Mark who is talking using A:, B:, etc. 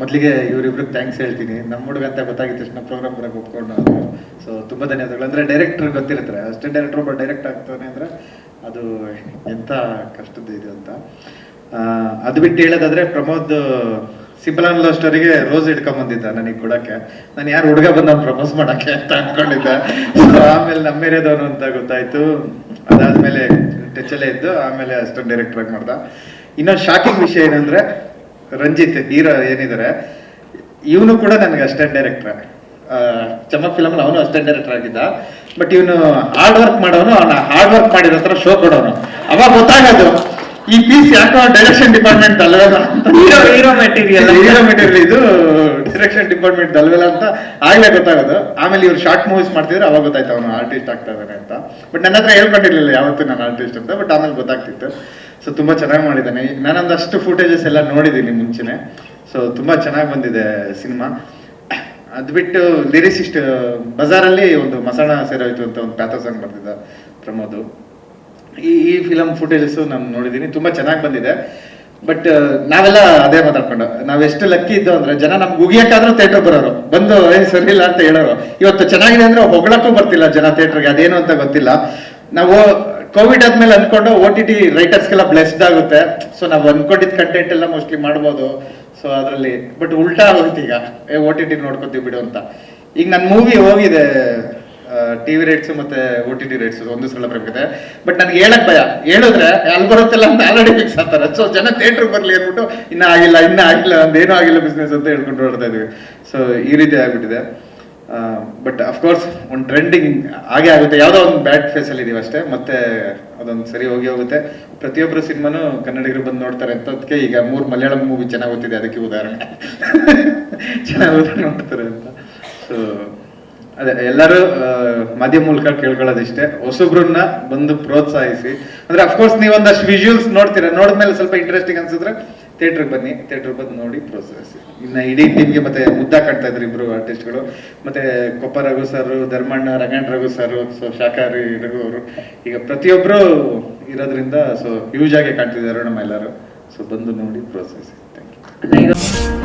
A: ಮೊದಲಿಗೆ ಇವರಿಬ್ರಿಗೆ ಥ್ಯಾಂಕ್ಸ್ ಹೇಳ್ತೀನಿ. ನಮ್ಮ ಹುಡುಗ ಅಂತ ಗೊತ್ತಾಗಿದ್ದ ತಕ್ಷಣ ಪ್ರೋಗ್ರಾಮ್ ಬರೋಕೆ ಒಪ್ಕೊಂಡು ಸೊ ತುಂಬ ಧನ್ಯವಾದಗಳು. ಅಂದರೆ ಡೈರೆಕ್ಟರ್ ಗೊತ್ತಿರ್ತಾರೆ. ಅಷ್ಟೇ ಡೈರೆಕ್ಟರ್ ಒಬ್ಬ ಡೈರೆಕ್ಟ್ ಆಗ್ತಾನೆ ಅಂದರೆ ಅದು ಎಂಥ ಕಷ್ಟದ ಇದು ಅಂತ. ಅದು ಬಿಟ್ಟು ಹೇಳೋದಾದ್ರೆ ಪ್ರಮೋದ್ ಸಿಂಪಲ್ ಆನ್ ಲವ್ ಸ್ಟೋರಿಗೆ ರೋಸ್ ಇಟ್ಕೊಂಬಂದಿದ್ದ ನನಗೆ ಕೊಡೋಕ್ಕೆ. ನಾನು ಯಾರು ಹುಡುಗ ಬಂದ ಪ್ರಪೋಸ್ ಮಾಡಕ್ಕೆ ಅಂತ ಅಂದ್ಕೊಂಡಿದ್ದೆ ಆಮೇಲೆ ನಮ್ಮ ಏರಿಯಾದವನು ಅಂತ ಗೊತ್ತಾಯ್ತು. ಅದಾದಮೇಲೆ ಟಚಲ್ಲೇ ಇದ್ದು ಆಮೇಲೆ ಅಷ್ಟೊಂದು ಡೈರೆಕ್ಟರ್ ಆಗಿ ಮಾಡ್ದ. ಇನ್ನೊಂದು ಶಾಕಿಂಗ್ ವಿಷಯ ಏನಂದ್ರೆ ರಂಜಿತ್ ಹೀರೋ ಏನಿದ್ದಾರೆ ಇವನು ಕೂಡ ನನಗೆ ಅಸ್ಟೆಂಟ್ ಡೈರೆಕ್ಟರ್ ಚಮಕ್ ಫಿಲಮ್ ಅವನು ಅಸ್ಟೆಂಟ್ ಡೈರೆಕ್ಟರ್ ಆಗಿದ್ದ. ಬಟ್ ಇವನು ಹಾರ್ಡ್ ವರ್ಕ್ ಮಾಡೋನು, ಅವನ ಹಾರ್ಡ್ ವರ್ಕ್ ಮಾಡಿರೋ ಥರ ಶೋ ಕೊಡೋನು. ಅವಾಗ ಗೊತ್ತಾಗೋದು. ಈ ಪೀಸ್ ಯಾಕೋ direction department ಅಲ್ವೇಲ
B: hero hero material.
A: Hero material ಇದು ಡೈರೆಕ್ಷನ್ ಡಿಪಾರ್ಟ್ಮೆಂಟ್ ಅಲ್ವೇಲ ಅಂತ. ಆಗ್ಲೇ ಗೊತ್ತಾಗೋದು. ಆಮೇಲೆ ಇವ್ರು ಶಾರ್ಟ್ ಮೂವೀಸ್ ಮಾಡ್ತಿದ್ರೆ ಅವಾಗ ಗೊತ್ತಾಯ್ತು ಅವನು ಆರ್ಟಿಸ್ಟ್ ಆಗ್ತಾ ಇದ್ದಾನೆ ಅಂತ. ಬಟ್ ನನ್ನ ಹತ್ರ ಹೇಳ್ಕೊಂಡಿರ್ಲಿಲ್ಲ ಯಾವತ್ತೂ ನಾನು ಆರ್ಟಿಸ್ಟ್ ಅಂತ. ಬಟ್ ಆಮೇಲೆ ಗೊತ್ತಾಗ್ತಿತ್ತು. ಸೊ ತುಂಬಾ ಚೆನ್ನಾಗಿ ಮಾಡಿದ್ದಾನೆ. ನಾನೊಂದಷ್ಟು ಫುಟೇಜಸ್ ಎಲ್ಲ ನೋಡಿದ್ದೀನಿ ಮುಂಚೆನೆ. ಸೊ ತುಂಬಾ ಚೆನ್ನಾಗಿ ಬಂದಿದೆ ಸಿನಿಮಾ. ಅದು ಬಿಟ್ಟು ಲಿರಿಸಿಸ್ಟ್ ಬಜಾರಲ್ಲಿ ಒಂದು ಮಸಾಣ ಸೇರೋಯ್ತು ಅಂತ ಒಂದು ಪ್ಯಾಥ ಸಾಂಗ್ ಬರ್ತಿದ್ದ ಪ್ರಮೋದ್. ಈ ಈ ಫಿಲಮ್ ಫುಟೇಜಸ್ ನಾನು ನೋಡಿದ್ದೀನಿ ತುಂಬಾ ಚೆನ್ನಾಗಿ ಬಂದಿದೆ. ಬಟ್ ನಾವೆಲ್ಲ ಅದೇ ಮಾತಾಡ್ಕೊಂಡು. ನಾವೆಷ್ಟು ಲಕ್ಕಿ ಇದ್ದು ಅಂದ್ರೆ ಜನ ನಮ್ಗೆ ಉಗಿಯಕ್ಕಾದ್ರೂ ಥಿಯೇಟರ್ ಬರೋರು. ಬಂದು, ಏ, ಸರಿ ಇಲ್ಲ ಅಂತ ಹೇಳೋರು. ಇವತ್ತು ಚೆನ್ನಾಗಿದೆ ಅಂದ್ರೆ ಹೊಗಳಕ್ಕೂ ಬರ್ತಿಲ್ಲ ಜನ ಥಿಯೇಟರ್ಗೆ ಅದೇನು ಅಂತ ಗೊತ್ತಿಲ್ಲ. ನಾವು ಕೋವಿಡ್ ಆದ್ಮೇಲೆ ಅನ್ಕೊಂಡು ಓ ಟಿ ಟಿ ರೈಟರ್ಸ್ಗೆಲ್ಲ ಬ್ಲೆಸ್ಡ್ ಆಗುತ್ತೆ. ಸೊ ನಾವು ಅನ್ಕೊಂಡಿದ್ದ ಕಂಟೆಂಟ್ ಎಲ್ಲ ಮೋಸ್ಟ್ಲಿ ಮಾಡ್ಬೋದು. ಸೊ ಅದರಲ್ಲಿ ಬಟ್ ಉಲ್ಟಾ ಆಗೋಯ್ತು ಈಗ. ಏ ಓ ಟಿ ಟಿ ನೋಡ್ಕೊತೀವಿ ಬಿಡು ಅಂತ. ಈಗ ನನ್ನ ಮೂವಿ ಹೋಗಿದೆ ಟಿವಿ ರೇಟ್ಸ್ ಮತ್ತೆ ಓ ಟಿ ಟಿ ರೇಟ್ಸ್ ಒಂದು ಸಲ ಬರಬೇಕಿದೆ ಬಟ್ ನನಗೆ ಹೇಳಕ್ ಭಯ. ಹೇಳಿದ್ರೆ ಅಲ್ಲಿ ಬರುತ್ತಲ್ಲ ಅಂತ ಆಲ್ರೆಡಿ ಫಿಕ್ಸ್ ಆಗ್ತಾರೆ. ಸೊ ಜನ ಥಿಯೇಟರ್ ಬರ್ಲಿ ಅಂದ್ಬಿಟ್ಟು, ಇನ್ನ ಆಗಿಲ್ಲ ಇನ್ನ ಆಗಿಲ್ಲ ಒಂದೇನೂ ಆಗಿಲ್ಲ ಬಿಸ್ನೆಸ್ ಅಂತ ಹೇಳ್ಕೊಂಡು ಹೊರಡ್ತಾ ಇದೀವಿ. ಸೊ ಈ ರೀತಿ ಆಗಿಬಿಟ್ಟಿದೆ. ಬಟ್ ಅಫ್ಕೋರ್ಸ್ ಒಂದು ಟ್ರೆಂಡಿಂಗ್ ಹಾಗೆ ಆಗುತ್ತೆ. ಯಾವುದೋ ಒಂದು ಬ್ಯಾಡ್ ಫೇಸಲ್ಲಿ ಇದೀವಿ ಅಷ್ಟೇ. ಮತ್ತೆ ಅದೊಂದು ಸರಿ ಹೋಗಿ ಹೋಗುತ್ತೆ. ಪ್ರತಿಯೊಬ್ಬರು ಸಿನಿಮಾನು ಕನ್ನಡಿಗರು ಬಂದು ನೋಡ್ತಾರೆ ಅಂತದಕ್ಕೆ ಈಗ ಮೂರು ಮಲಯಾಳಂ ಮೂವಿ ಚೆನ್ನಾಗಿ ಗೊತ್ತಿದೆ ಅದಕ್ಕೆ ಉದಾಹರಣೆ. ಚೆನ್ನಾಗಿ ನೋಡ್ತಾರೆ ಅಂತ. ಸೊ ಅದೇ, ಎಲ್ಲರೂ ಮಧ್ಯ ಮೂಲಕ ಕೇಳ್ಕೊಳ್ಳೋದಿಷ್ಟೇ. ಹೊಸಬ್ರನ್ನ ಬಂದು ಪ್ರೋತ್ಸಾಹಿಸಿ. ಅಂದ್ರೆ ಅಫ್ಕೋರ್ಸ್ ನೀವು ಒಂದಷ್ಟು ವಿಜುವಲ್ಸ್ ನೋಡ್ತೀರಾ? ನೋಡಿದ್ಮೇಲೆ ಸ್ವಲ್ಪ ಇಂಟ್ರೆಸ್ಟಿಂಗ್ ಅನ್ಸಿದ್ರೆ ಥಿಯೇಟ್ರಿಗೆ ಬನ್ನಿ. ಥಿಯೇಟರ್ ಬಂದು ನೋಡಿ ಪ್ರೋತ್ಸಾಹಿಸಿ. ಇನ್ನ ಇಡೀ ಟೀಮ್ಗೆ ಮತ್ತೆ ಮುದ್ದ ಕಾಣ್ತಾ ಇದ್ರು ಇಬ್ರು ಆರ್ಟಿಸ್ಟ್ಗಳು ಮತ್ತೆ Koppa Raghu sir Dharmanna, Ranganna Raghu sir so ಶಾಖಾರಿ Raghu ಅವರು. ಈಗ ಪ್ರತಿಯೊಬ್ಬರು ಇರೋದ್ರಿಂದ ಸೊ ಹ್ಯೂಜ್ ಆಗಿ ಕಾಣ್ತಿದ್ದಾರೆ ನಮ್ಮ ಎಲ್ಲರೂ. ಸೊ ಬಂದು ನೋಡಿ ಪ್ರೋತ್ಸಾಹಿಸಿ. Thank you